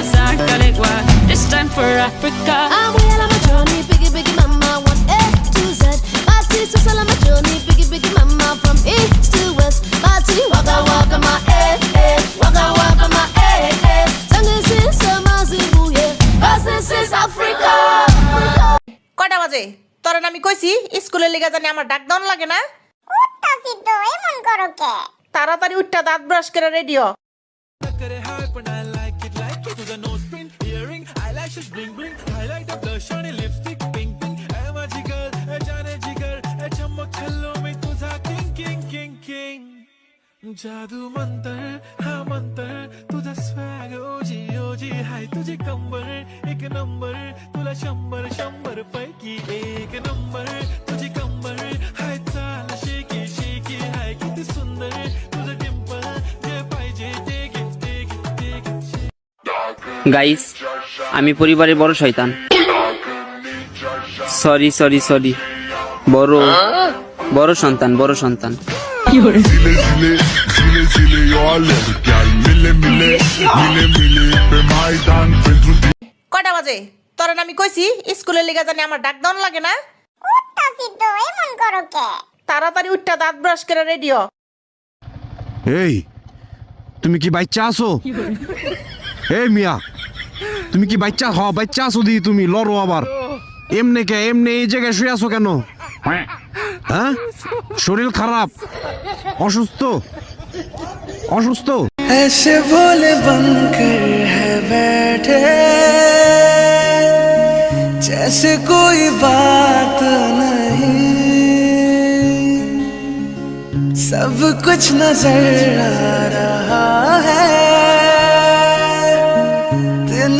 Casa Caligua. This time for Africa. I'm well on my journey, biggie, biggie, mama, one A to Z. Party to sell on my journey, biggie, biggie, mama, from east to west. Party, waka, waka, my eh, eh, waka, waka, my eh, eh. Sangin' since summer, Zimbabwe, cause this is Africa. কয়টা বাজে তোর আমি কইছি স্কুলের লিগা জানি আমার ডাক দাও লাগে না উঠতাছি তো এমন করো কে তাড়াতাড়ি উঠটা দাঁত ব্রাশ করে radio earring eyelashes bling bling highlight blush आणि लिपस्टिक पिंक पिंक ऐ माझी गर्ल ऐ जाने जिगर ऐ चमक खल्लो मी तुझा किंग किंग किंग किंग जादू मंतर हा मंतर. तुझा स्वॅग ओजी ओजी. हाय तुझी कंबर. एक नंबर तुला शंभर शंभर पैकी एक नंबर গাইস আমি পরিবারের বড় শয়তান। সরি সরি সরি বড় বড় সন্তান বড় সন্তান। কয়টা বাজে? তোর আমি কইছি স্কুলের লিগা জানি আমার ডাক দাও লাগে না। তাড়াতাড়ি উঠটা দাঁত ব্রাশ করে রেডিও। এই তুমি কি বাচ্চা আছো? এই মিয়া তুমি কি বাচ্চা হ বাচ্চা আছো দি তুমি লড়ো আবার এমনে কে এমনি এই জায়গায় শুয়ে আছো কেন হ্যাঁ শরীর খারাপ অসুস্থ অসুস্থ ऐसे भोले बनकर है बैठे जैसे कोई बात नहीं सब कुछ नजर आ रहा है दिन